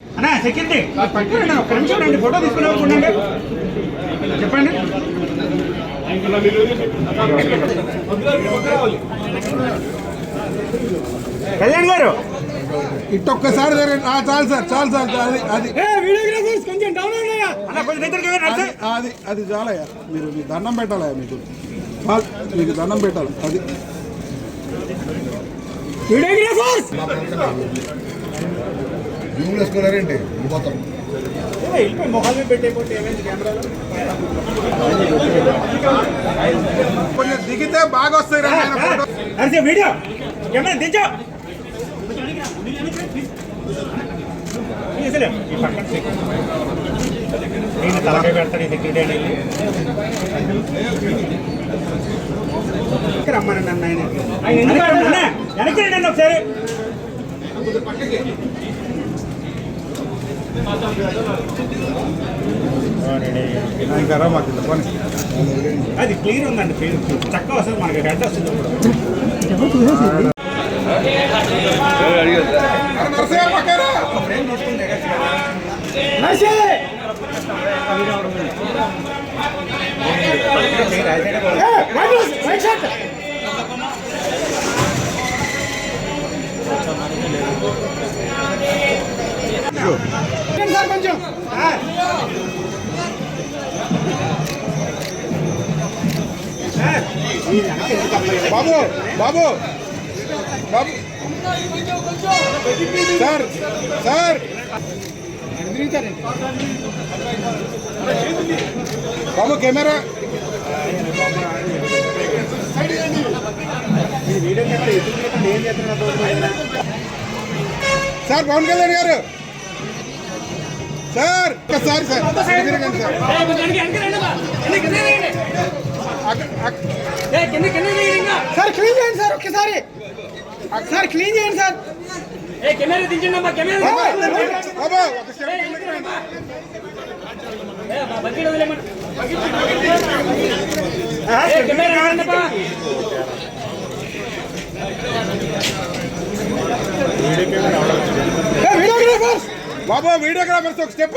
అన్నా సెక్యూరిటీ పట్టుకోండి ఒక్క నిమిషం రండి ఫోటో తీసుకునే ఉండండి. చెప్పండి. కళ్యాణ్ గారు. ఇట్టొక్కసారి చాలు సార్ చాలు సార్ అది అది. వీడియోగ్రాఫర్స్ కొంచెం డౌన్ అది. అది అది చాలయ్యా. మీరు మీ దండం పెట్టాలయ్యా మీకు. మీకు దండం పెట్టాలి అది. వీడియోగ్రాఫర్స్ జూమ్లు వేసుకున్నారేంటి కెమెరాలో? కొంచెం దిగితే బాగా వస్తాయి రా వీడియో. కెమెరా దించో. తీసలే. ఈ పక్కన సెక్యూరిటీ. నేను తలకాయ పెడతాను ఈ సెక్యూరిటీ అనేది రమ్మనండి అన్న ఆయన. అన్న? వెనక్కి రండి అన్న ఒకసారి. అది క్లియర్ ఉందండి క్లియర్ చక్కగా వస్తుంది మనకి గడ్డ వస్తుంది Sure. అరే సార్ కొంచెం. బాబు బాబు. బాబు. Sir sir. బాబు కెమెరా. సార్ పవన్ కళ్యాణ్ గారు. సార్ ఒక్కసారి సార్ తిరగండి సార్ అక్క- అక్క- సార్ క్లీన్ చేయండి సార్ ఒక్కసారి సార్ క్లీన్ చేయండి సార్ ఏ కెమెరా దించండి అమ్మా కెమెరా బాబు బాబు ఒక స్టెప్ కిందకి రండి. బకెట్ వదిలేయమంట ఏ కెమెరా రండి అమ్మా ఏ, వీడియోగ్రాఫర్స్ బాబు వీడియోగ్రాఫర్స్ ఒక స్టెప్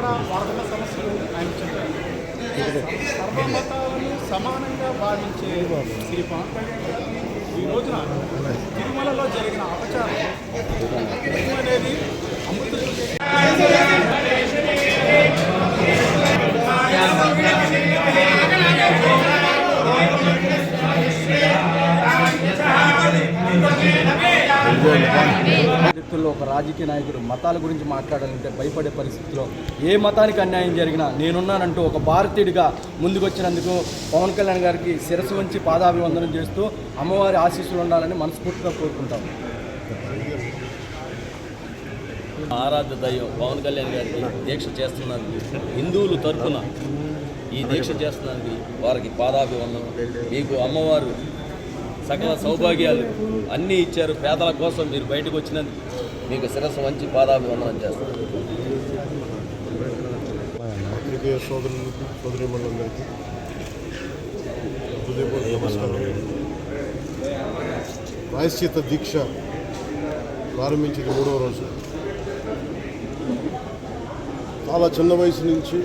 కూడా వరదల సమస్యలు ఆయన చెప్పారు. సర్వమతాలను సమానంగా భావించే శ్రీ పవన్ కళ్యాణ్ గారు ఈ రోజున తిరుమలలో జరిగిన అపచారం అనేది అమృత పరిస్థితుల్లో ఒక రాజకీయ నాయకుడు మతాల గురించి మాట్లాడాలంటే భయపడే పరిస్థితిలో ఏ మతానికి అన్యాయం జరిగినా నేనున్నానంటూ ఒక భారతీయుడిగా ముందుకొచ్చినందుకు పవన్ కళ్యాణ్ గారికి శిరస్సు వంచి పాదాభివందనం చేస్తూ అమ్మవారి ఆశీస్సులు ఉండాలని మనస్ఫూర్తిగా కోరుకుంటాం. ఆరాధ్య దైవం పవన్ కళ్యాణ్ గారికి దీక్ష చేస్తున్నందుకు హిందువులు తరఫున ఈ దీక్ష చేస్తున్నందుకు వారికి పాదాభివందనం. మీకు అమ్మవారు సకల సౌభాగ్యాలు అన్నీ ఇచ్చారు. పేదల కోసం మీరు బయటకు వచ్చినందుకు మీకు శిరస్సు వంచి పాదాభివందనం చేస్తారు పత్రికేయ సోదరులకు సోదరిమణులందరికీ హృదయపూర్వక నమస్కారం. ప్రాయశ్చిత దీక్ష ప్రారంభించింది మూడవ రోజు. చాలా చిన్న వయసు నుంచి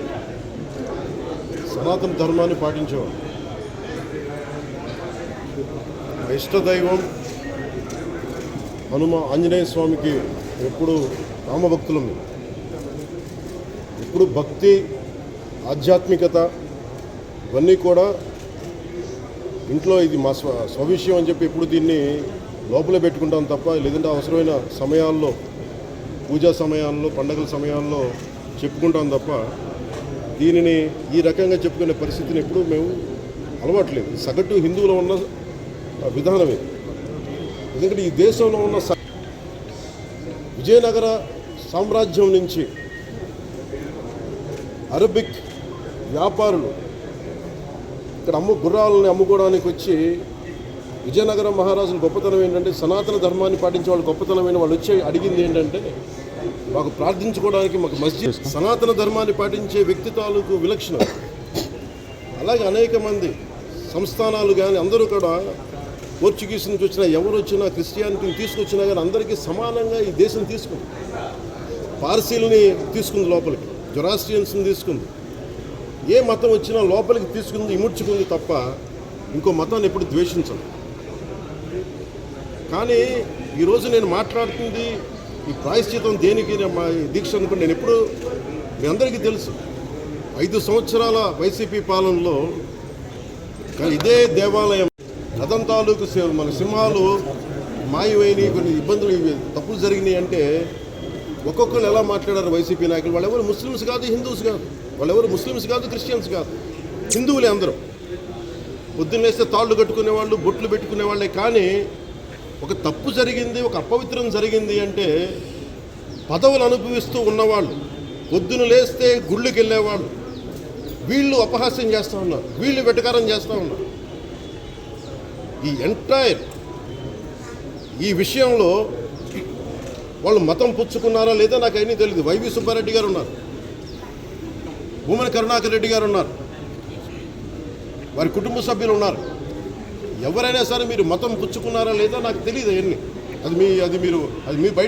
సనాతన ధర్మాన్ని పాటించేవాడు. మా దైవం హనుమ ఆంజనేయ స్వామికి ఎప్పుడు రామభక్తులం ఇప్పుడు భక్తి ఆధ్యాత్మికత ఇవన్నీ కూడా ఇంట్లో ఇది మా స్వ స్వవిషయం అని చెప్పి ఎప్పుడు దీన్ని లోపలే పెట్టుకుంటాం తప్ప లేదంటే అవసరమైన సమయాల్లో పూజా సమయాల్లో పండగల సమయాల్లో చెప్పుకుంటాం తప్ప దీనిని ఈ రకంగా చెప్పుకునే పరిస్థితిని ఎప్పుడూ మేము అలవాట్లేదు. సగటు హిందువులో ఉన్న విధానం ఇది ఎందుకంటే ఈ దేశంలో ఉన్న స- విజయనగర సామ్రాజ్యం నుంచి అరబిక్ వ్యాపారులు ఇక్కడ అమ్ము గుర్రాలని అమ్ముకోవడానికి వచ్చి విజయనగరం మహారాజుల గొప్పతనం ఏంటంటే సనాతన ధర్మాన్ని పాటించే వాళ్ళు గొప్పతనమైన వాళ్ళు వచ్చి అడిగింది ఏంటంటే మాకు ప్రార్థించుకోవడానికి మాకు మస్జిద్ సనాతన ధర్మాన్ని పాటించే వ్యక్తి తాలూకు విలక్షణం. అలాగే అనేక మంది సంస్థానాలు కానీ అందరూ కూడా పోర్చుగీస్ నుంచి వచ్చిన ఎవరు వచ్చినా క్రిస్టియానిటీని తీసుకొచ్చినా కానీ అందరికీ సమానంగా ఈ దేశం తీసుకుంది. పార్సీలని తీసుకుంది లోపలికి జొరాస్ట్రియన్స్ని తీసుకుంది. ఏ మతం వచ్చినా లోపలికి తీసుకుంది ఇముడ్చుకుంది తప్ప ఇంకో మతాన్ని ఎప్పుడు ద్వేషించను కానీ ఈరోజు నేను మాట్లాడుతుంది ఈ ప్రాయశ్చితం దేనికి నేను మా దీక్ష అనుకుని నేను ఎప్పుడు మీ అందరికీ తెలుసు. ఐదు సంవత్సరాల వైసీపీ పాలనలో ఇదే దేవాలయం రథం తాలూకు సి- మన సింహాలు మాయమైనవి కొన్ని ఇబ్బందులు ఇవి. తప్పులు జరిగినాయి అంటే ఒక్కొక్కరు ఎలా మాట్లాడారు వైసీపీ నాయకులు. వాళ్ళెవరు ముస్లిమ్స్ కాదు హిందూస్ కాదు. వాళ్ళెవరు ముస్లిమ్స్ కాదు క్రిస్టియన్స్ కాదు. హిందువులే అందరూ. పొద్దున్న తాళ్ళు కట్టుకునే వాళ్ళు బొట్లు పెట్టుకునే వాళ్ళే. కానీ ఒక తప్పు జరిగింది ఒక అపవిత్రం జరిగింది అంటే పదవులు అనుభవిస్తూ ఉన్నవాళ్ళు పొద్దున లేస్తే గుళ్ళకి వెళ్ళేవాళ్ళు వీళ్ళు అపహాస్యం చేస్తూ ఉన్నారు వీళ్ళు వెటకారం చేస్తూ ఉన్నారు. ఈ ఎంటైర్ ఈ విషయంలో వాళ్ళు మతం పుచ్చుకున్నారా లేదా నాకు అయినా తెలియదు వైవి సుబ్బారెడ్డి గారు ఉన్నారు. భూమన కరుణాకర్ రెడ్డి గారు ఉన్నారు. వారి కుటుంబ సభ్యులు ఉన్నారు. ఎవరైనా సరే మీరు మతం పుచ్చుకున్నారా లేదా నాకు తెలియదు అవన్నీ. అది మీ అది మీరు అది మీ బయట